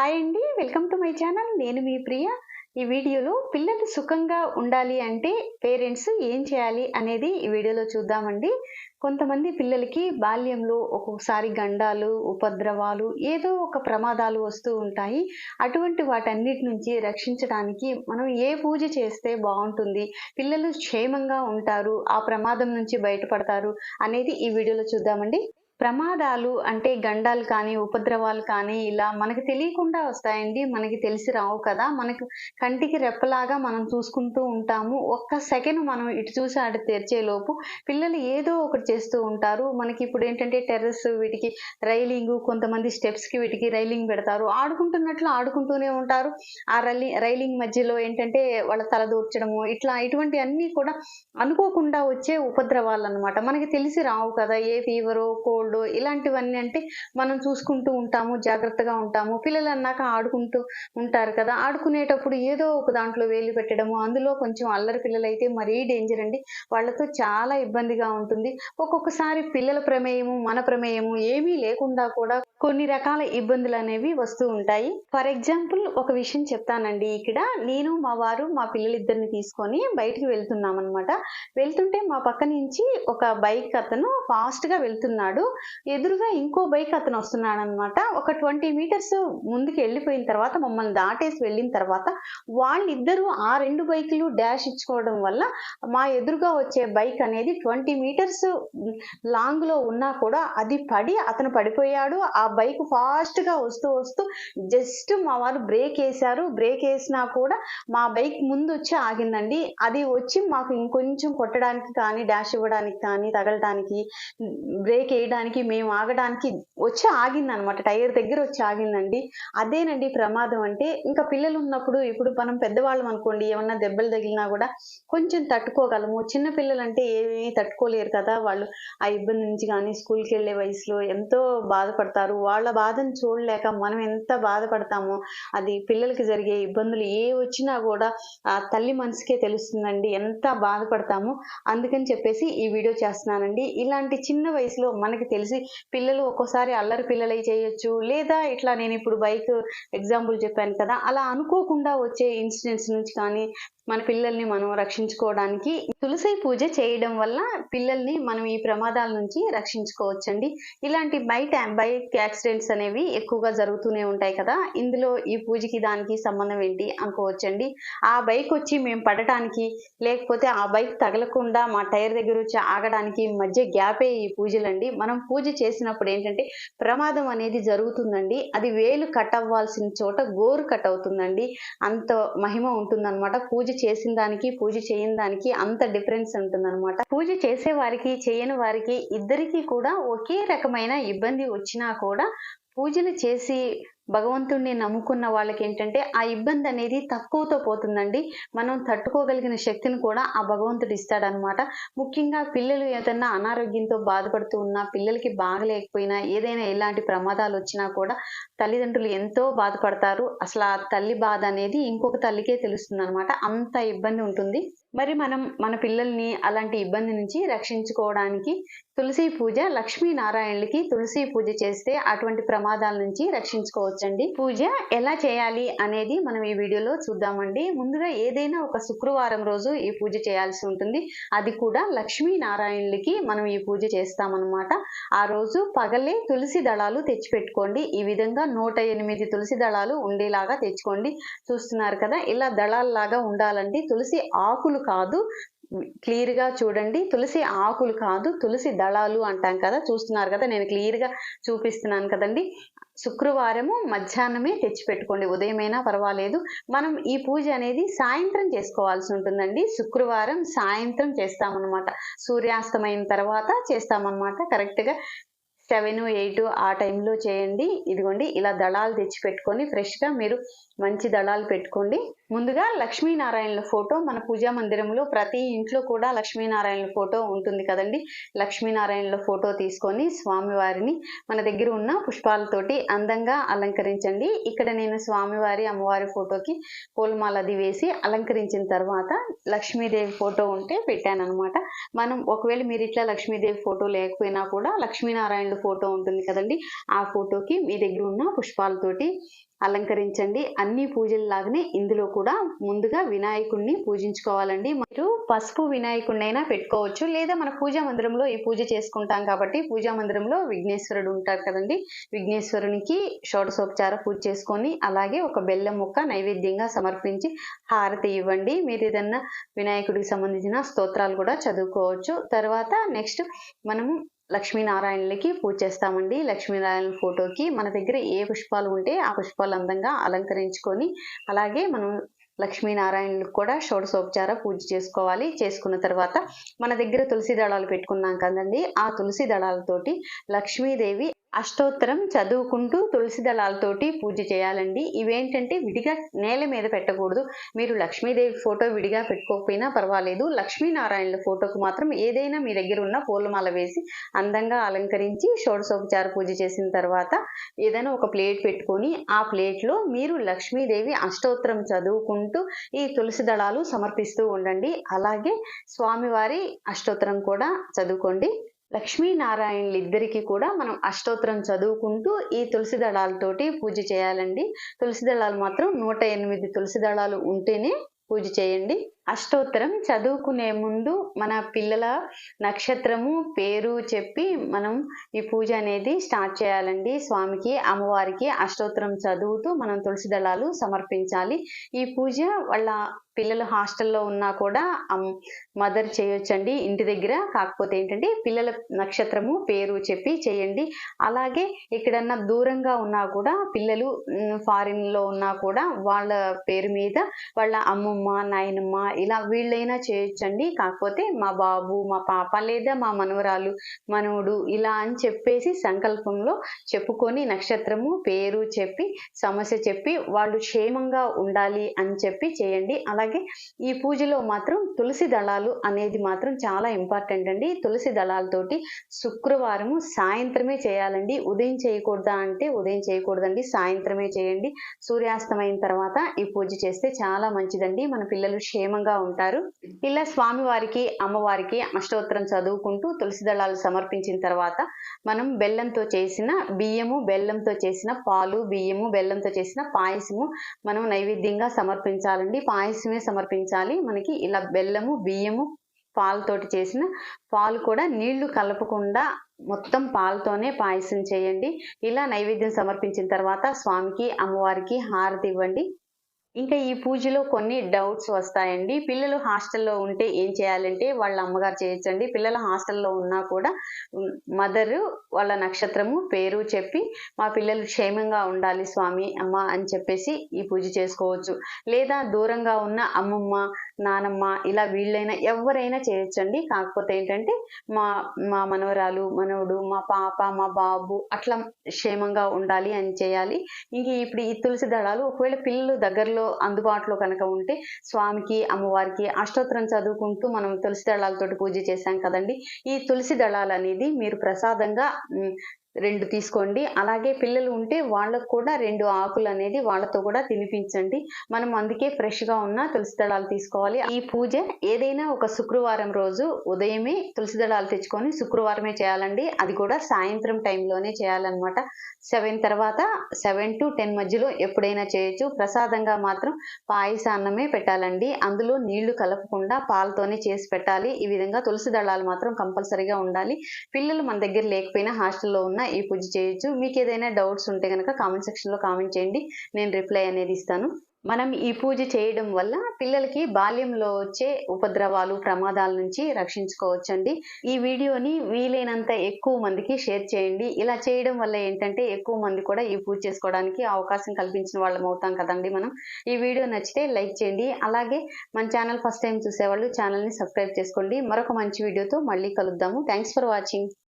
Hi అండి welcome to my channel. నేను మీ ప్రియ. ఈ వీడియోలో పిల్లలు సుఖంగా ఉండాలి అంటే పేరెంట్స్ ఏం చేయాలి అనేది ఈ వీడియోలో చూద్దామండి. కొంతమంది పిల్లలకి బాల్యంలో ఒక్కొక్కసారి గండాలు ఉపద్రవాలు ఏదో ఒక ప్రమాదాలు వస్తూ ఉంటాయి. అటువంటి వాటన్నిటి నుంచి రక్షించడానికి మనం ఏ పూజ చేస్తే బాగుంటుంది? పిల్లలు క్షేమంగా ఉంటారు ఆ ప్రమాదం నుంచి బయటపడతారు అనేది ఈ వీడియోలో చూద్దామండి. ప్రమాదాలు అంటే గండాలు కానీ ఉపద్రవాలు కానీ ఇలా మనకి తెలియకుండా వస్తాయండి. మనకి తెలిసి రావు కదా. మనకు కంటికి రెప్పలాగా మనం చూసుకుంటూ ఉంటాము. ఒక్క సెకండ్ మనం ఇటు చూసి అటు తెరిచేలోపు పిల్లలు ఏదో ఒకటి చేస్తూ ఉంటారు. మనకి ఇప్పుడు ఏంటంటే టెర్రస్ వీటికి రైలింగ్ కొంతమంది స్టెప్స్కి వీటికి రైలింగ్ పెడతారు. ఆడుకుంటున్నట్లు ఆడుకుంటూనే ఉంటారు. ఆ రైలి రైలింగ్ మధ్యలో ఏంటంటే వాళ్ళ తల దూర్చడము ఇట్లా ఇటువంటి అన్నీ కూడా అనుకోకుండా వచ్చే ఉపద్రవాలు అన్నమాట మనకి తెలిసి రావు కదా. ఏ ఫీవరో కోల్డ్ ఇలాంటివన్నీ అంటే మనం చూసుకుంటూ ఉంటాము జాగ్రత్తగా ఉంటాము. పిల్లలు అన్నాక ఆడుకుంటూ ఉంటారు కదా. ఆడుకునేటప్పుడు ఏదో ఒక దాంట్లో వేలు పెట్టడము అందులో కొంచెం అల్లరి పిల్లలు అయితే మరీ డేంజర్ అండి. వాళ్ళతో చాలా ఇబ్బందిగా ఉంటుంది. ఒక్కొక్కసారి పిల్లల ప్రమేయము మన ప్రమేయము ఏమీ లేకుండా కూడా కొన్ని రకాల ఇబ్బందులు అనేవి వస్తూ ఉంటాయి. ఫర్ ఎగ్జాంపుల్ ఒక విషయం చెప్తానండి ఇక్కడ. నేను మా వారు మా పిల్లలిద్దరిని తీసుకొని బయటికి వెళ్తున్నాం అనమాట వెళ్తుంటే మా పక్క నుంచి ఒక బైక్ అతను ఫాస్ట్గా వెళ్తున్నాడు. ఎదురుగా ఇంకో బైక్ అతను వస్తున్నాడు అనమాట ఒక ట్వంటీ మీటర్స్ ముందుకు వెళ్ళిపోయిన తర్వాత మమ్మల్ని దాటేసి వెళ్ళిన తర్వాత వాళ్ళిద్దరూ ఆ రెండు బైకులు డాష్ ఇచ్చుకోవడం వల్ల మా ఎదురుగా వచ్చే బైక్ అనేది ట్వంటీ మీటర్స్ లాంగ్లో ఉన్నా కూడా అది పడి అతను పడిపోయాడు. ఆ బైక్ ఫాస్ట్గా వస్తూ వస్తూ జస్ట్ మా వారు బ్రేక్ వేశారు. బ్రేక్ వేసినా కూడా మా బైక్ ముందు వచ్చి ఆగిందండి. అది వచ్చి మాకు ఇంకొంచెం కొట్టడానికి కానీ డాష్ ఇవ్వడానికి కానీ తగలడానికి బ్రేక్ వేయడానికి మేము ఆగడానికి వచ్చి ఆగింది అనమాట టైర్ దగ్గర వచ్చి ఆగిందండి. అదేనండి ప్రమాదం అంటే ఇంకా పిల్లలు ఉన్నప్పుడు ఇప్పుడు మనం పెద్దవాళ్ళం అనుకోండి ఏమన్నా దెబ్బలు తగిలినా కూడా కొంచెం తట్టుకోగలము. చిన్న పిల్లలు అంటే ఏమీ తట్టుకోలేరు కదా. వాళ్ళు ఆ ఇబ్బంది నుంచి కానీ స్కూల్కి వెళ్ళే వయసులో ఎంతో బాధపడతారు. వాళ్ళ బాధను చూడలేక మనం ఎంత బాధపడతామో అది పిల్లలకి జరిగే ఇబ్బందులు ఏ వచ్చినా కూడా ఆ తల్లి మనసుకే తెలుస్తుందండి ఎంత బాధపడతామో. అందుకని చెప్పేసి ఈ వీడియో చేస్తున్నానండి. ఇలాంటి చిన్న వయసులో మనకి తెలిసి పిల్లలు ఒక్కోసారి అల్లరి పిల్లలై చేయొచ్చు. లేదా ఇట్లా నేను ఇప్పుడు బైక్ ఎగ్జాంపుల్ చెప్పాను కదా అలా అనుకోకుండా వచ్చే ఇన్సిడెంట్స్ నుంచి కానీ మన పిల్లల్ని మనం రక్షించుకోవడానికి తులసి పూజ చేయడం వల్ల పిల్లల్ని మనం ఈ ప్రమాదాల నుంచి రక్షించుకోవచ్చండి. ఇలాంటి బైక్ బైక్ యాక్సిడెంట్స్ అనేవి ఎక్కువగా జరుగుతూనే ఉంటాయి కదా ఇందులో ఈ పూజకి దానికి సంబంధం ఏంటి అనుకోవచ్చండి. ఆ బైక్ వచ్చి మేము పడటానికి లేకపోతే ఆ బైక్ తగలకుండా మా టైర్ దగ్గర వచ్చి ఆగడానికి మధ్య గ్యాపే ఈ పూజలండి. మనం పూజ చేసినప్పుడు ఏంటంటే ప్రమాదం అనేది జరుగుతుందండి. అది వేలు కట్ అవ్వాల్సిన చోట గోరు కట్ అవుతుందండి. అంత మహిమ ఉంటుందన్నమాట. పూజ చేసిన దానికి పూజ చేయని దానికి అంత డిఫరెన్స్ ఉంటుందన్నమాట. పూజ చేసే వారికి చేయని వారికి ఇద్దరికి కూడా ఒకే రకమైన ఇబ్బంది వచ్చినా కూడా పూజలు చేసి భగవంతుణ్ణి నమ్ముకున్న వాళ్ళకి ఏంటంటే ఆ ఇబ్బంది అనేది తక్కువతో పోతుందండి. మనం తట్టుకోగలిగిన శక్తిని కూడా ఆ భగవంతుడు ఇస్తాడనమాట ముఖ్యంగా పిల్లలు ఏదైనా అనారోగ్యంతో బాధపడుతూ ఉన్నా పిల్లలకి బాగలేకపోయినా ఏదైనా ఎలాంటి ప్రమాదాలు వచ్చినా కూడా తల్లిదండ్రులు ఎంతో బాధపడతారు. అసలు ఆ తల్లి బాధ అనేది ఇంకొక తల్లికే తెలుస్తుంది అనమాట అంత ఇబ్బంది ఉంటుంది. మరి మనం మన పిల్లల్ని అలాంటి ఇబ్బంది నుంచి రక్షించుకోవడానికి తులసి పూజ లక్ష్మీనారాయణులకి తులసి పూజ చేస్తే అటువంటి ప్రమాదాల నుంచి రక్షించుకోవచ్చండి. పూజ ఎలా చేయాలి అనేది మనం ఈ వీడియోలో చూద్దామండి. ముందుగా ఏదైనా ఒక శుక్రవారం రోజు ఈ పూజ చేయాల్సి ఉంటుంది. అది కూడా లక్ష్మీనారాయణులకి మనం ఈ పూజ చేస్తామన్నమాట. ఆ రోజు పగలే తులసి దళాలు తెచ్చిపెట్టుకోండి. ఈ విధంగా నూట ఎనిమిది తులసి దళాలు ఉండేలాగా తెచ్చుకోండి. చూస్తున్నారు కదా ఇలా దళాల్లాగా ఉండాలండి తులసి ఆకులు కాదు క్లియర్గా చూడండి. తులసి ఆకులు కాదు తులసి దళాలు అంటాం కదా చూస్తున్నారు కదా నేను క్లియర్గా చూపిస్తున్నాను కదండి. శుక్రవారము మధ్యాహ్నమే తెచ్చిపెట్టుకోండి ఉదయమైనా పర్వాలేదు. మనం ఈ పూజ అనేది సాయంత్రం చేసుకోవాల్సి ఉంటుందండి. శుక్రవారం సాయంత్రం చేస్తామన్నమాట. సూర్యాస్తమైన తర్వాత చేస్తామన్నమాట. కరెక్ట్గా సెవెన్ ఎయిట్ ఆ టైంలో చేయండి. ఇదిగోండి ఇలా దళాలు తెచ్చి పెట్టుకొని ఫ్రెష్గా మీరు మంచి దళాలు పెట్టుకోండి. ముందుగా లక్ష్మీనారాయణల ఫోటో మన పూజా మందిరంలో ప్రతి ఇంట్లో కూడా లక్ష్మీనారాయణుల ఫోటో ఉంటుంది కదండి. లక్ష్మీనారాయణుల ఫోటో తీసుకొని స్వామివారిని మన దగ్గర ఉన్న పుష్పాలతోటి అందంగా అలంకరించండి. ఇక్కడ నేను స్వామివారి అమ్మవారి ఫోటోకి పూలమాల అది వేసి అలంకరించిన తర్వాత లక్ష్మీదేవి ఫోటో ఉంటే పెట్టాను అనమాట మనం ఒకవేళ మీరు ఇట్లా లక్ష్మీదేవి ఫోటో లేకపోయినా కూడా లక్ష్మీనారాయణుల ఫోటో ఉంటుంది కదండి. ఆ ఫోటోకి మీ దగ్గర ఉన్న పుష్పాలతోటి అలంకరించండి. అన్ని పూజల్లాగానే ఇందులో కూడా ముందుగా వినాయకుడిని పూజించుకోవాలండి. మీరు పసుపు వినాయకుడినైనా పెట్టుకోవచ్చు. లేదా మన పూజా మందిరంలో ఈ పూజ చేసుకుంటాం కాబట్టి పూజా మందిరంలో విఘ్నేశ్వరుడు ఉంటారు కదండి. విఘ్నేశ్వరునికి షోడశోపచార పూజ చేసుకొని అలాగే ఒక బెల్లం ముక్క నైవేద్యంగా సమర్పించి హారతి ఇవ్వండి. మీరు ఏదన్నా వినాయకుడికి సంబంధించిన స్తోత్రాలు కూడా చదువుకోవచ్చు. తర్వాత నెక్స్ట్ మనము లక్ష్మీనారాయణులకి పూజ చేస్తామండి. లక్ష్మీనారాయణ ఫోటోకి మన దగ్గర ఏ పుష్పాలు ఉంటే ఆ పుష్పాలు అందంగా అలంకరించుకొని అలాగే మనం లక్ష్మీనారాయణులకు కూడా షోడశోపచార పూజ చేసుకోవాలి. చేసుకున్న తర్వాత మన దగ్గర తులసి దళాలు పెట్టుకున్నాం కదండి. ఆ తులసి దళాలతోటి లక్ష్మీదేవి అష్టోత్తరం చదువుకుంటూ తులసి దళాలతోటి పూజ చేయాలండి. ఇవేంటంటే విడిగా నేల మీద పెట్టకూడదు. మీరు లక్ష్మీదేవి ఫోటో విడిగా పెట్టుకోకపోయినా పర్వాలేదు. లక్ష్మీనారాయణుల ఫోటోకు మాత్రం ఏదైనా మీ దగ్గర ఉన్న పూలమాల వేసి అందంగా అలంకరించి షోడశోపచార పూజ చేసిన తర్వాత ఏదైనా ఒక ప్లేట్ పెట్టుకొని ఆ ప్లేట్లో మీరు లక్ష్మీదేవి అష్టోత్తరం చదువుకుంటూ ఈ తులసి దళాలు సమర్పిస్తూ ఉండండి. అలాగే స్వామివారి అష్టోత్తరం కూడా చదువుకోండి. లక్ష్మీనారాయణులు ఇద్దరికి కూడా మనం అష్టోత్తరం చదువుకుంటూ ఈ తులసి దళాలతోటి పూజ చేయాలండి. తులసి దళాలు మాత్రం నూట ఎనిమిది తులసి దళాలు ఉంటేనే పూజ చేయండి. అష్టోత్తరం చదువుకునే ముందు మన పిల్లల నక్షత్రము పేరు చెప్పి మనం ఈ పూజ అనేది స్టార్ట్ చేయాలండి. స్వామికి అమ్మవారికి అష్టోత్తరం చదువుతూ మనం తులసి దళాలు సమర్పించాలి. ఈ పూజ వాళ్ళ పిల్లలు హాస్టల్లో ఉన్నా కూడా మదర్ చేయొచ్చండి ఇంటి దగ్గర. కాకపోతే ఏంటంటే పిల్లల నక్షత్రము పేరు చెప్పి చేయండి. అలాగే ఎక్కడన్నా దూరంగా ఉన్నా కూడా పిల్లలు ఫారిన్లో ఉన్నా కూడా వాళ్ళ పేరు మీద వాళ్ళ అమ్మమ్మ నాయనమ్మ ఇలా వీళ్ళైనా చేయొచ్చండి. కాకపోతే మా బాబు మా పాప లేదా మా మనవరాలు మనవుడు ఇలా అని చెప్పేసి సంకల్పంలో చెప్పుకొని నక్షత్రము పేరు చెప్పి సమస్య చెప్పి వాళ్ళు క్షేమంగా ఉండాలి అని చెప్పి చేయండి. అలాగే ఈ పూజలో మాత్రం తులసి దళాలు అనేది మాత్రం చాలా ఇంపార్టెంట్ అండి. తులసి దళాలతోటి శుక్రవారము సాయంత్రమే చేయాలండి. ఉదయం చేయకూడదా అంటే ఉదయం చేయకూడదండి. సాయంత్రమే చేయండి. సూర్యాస్తమైన తర్వాత ఈ పూజ చేస్తే చాలా మంచిదండి. మన పిల్లలు క్షేమంగా ఉంటారు. ఇలా స్వామివారికి అమ్మవారికి అష్టోత్తరం చదువుకుంటూ తులసి దళాలు సమర్పించిన తర్వాత మనం బెల్లంతో చేసిన బియ్యము బెల్లంతో చేసిన పాలు బియ్యము బెల్లంతో చేసిన పాయసము మనం నైవేద్యంగా సమర్పించాలండి. పాయసమే సమర్పించాలి. మనకి ఇలా బెల్లము బియ్యము పాలతోటి చేసిన పాలు కూడా నీళ్ళు కలపకుండా మొత్తం పాలతోనే పాయసం చేయండి. ఇలా నైవేద్యం సమర్పించిన తర్వాత స్వామికి అమ్మవారికి హారతి ఇవ్వండి. ఇంకా ఈ పూజలో కొన్ని డౌట్స్ వస్తాయండి. పిల్లలు హాస్టల్లో ఉంటే ఏం చేయాలంటే వాళ్ళ అమ్మగారు చేయొచ్చండి. పిల్లలు హాస్టల్లో ఉన్నా కూడా మదరు వాళ్ళ నక్షత్రము పేరు చెప్పి మా పిల్లలు క్షేమంగా ఉండాలి స్వామి అమ్మ అని చెప్పేసి ఈ పూజ చేసుకోవచ్చు. లేదా దూరంగా ఉన్న అమ్మమ్మ నానమ్మ ఇలా వీళ్ళైనా ఎవరైనా చేయొచ్చండి. కాకపోతే ఏంటంటే మా మా మనవరాలు మనవడు మా పాప మా బాబు అట్లా క్షేమంగా ఉండాలి అని చేయాలి. ఇంక ఇప్పుడు ఈ తులసి దళాలు ఒకవేళ పిల్లలు దగ్గరలో అందుబాటులో కనుక ఉంటే స్వామికి అమ్మవారికి అష్టోత్తరం చదువుకుంటూ మనం తులసి దళాలతోటి పూజ చేశాం కదండి. ఈ తులసి దళాలు అనేది మీరు ప్రసాదంగా రెండు తీసుకోండి. అలాగే పిల్లలు ఉంటే వాళ్ళకు కూడా రెండు ఆకులు అనేది వాళ్ళతో కూడా తినిపించండి. మనం అందుకే ఫ్రెష్గా ఉన్న తులసి దళాలు తీసుకోవాలి. ఈ పూజ ఏదైనా ఒక శుక్రవారం రోజు ఉదయమే తులసి దళాలు తెచ్చుకొని శుక్రవారమే చేయాలండి. అది కూడా సాయంత్రం టైంలోనే చేయాలన్నమాట. సెవెన్ తర్వాత సెవెన్ టు టెన్ మధ్యలో ఎప్పుడైనా చేయొచ్చు. ప్రసాదంగా మాత్రం పాయసాన్నమే పెట్టాలండి. అందులో నీళ్ళు కలపకుండా పాలతోనే చేసి పెట్టాలి. ఈ విధంగా తులసి దళాలు మాత్రం కంపల్సరీగా ఉండాలి. పిల్లలు మన దగ్గర లేకపోయినా హాస్టల్లో ఉన్న ఈ పూజ చేయొచ్చు. మీకు ఏదైనా డౌట్స్ ఉంటే కనుక కామెంట్ సెక్షన్లో కామెంట్ చేయండి. నేను రిప్లై అనేది ఇస్తాను. మనం ఈ పూజ చేయడం వల్ల పిల్లలకి బాల్యంలో వచ్చే ఉపద్రవాలు ప్రమాదాల నుంచి రక్షించుకోవచ్చండి. ఈ వీడియోని వీలైనంత ఎక్కువ మందికి షేర్ చేయండి. ఇలా చేయడం వల్ల ఏంటంటే ఎక్కువ మంది కూడా ఈ పూజ చేసుకోవడానికి అవకాశం కల్పించిన వాళ్ళం అవుతాం కదండి మనం. ఈ వీడియో నచ్చితే లైక్ చేయండి. అలాగే మన ఛానల్ ఫస్ట్ టైం చూసేవాళ్ళు ఛానల్ని సబ్స్క్రైబ్ చేసుకోండి. మరొక మంచి వీడియోతో మళ్ళీ కలుద్దాము. Thanks for watching.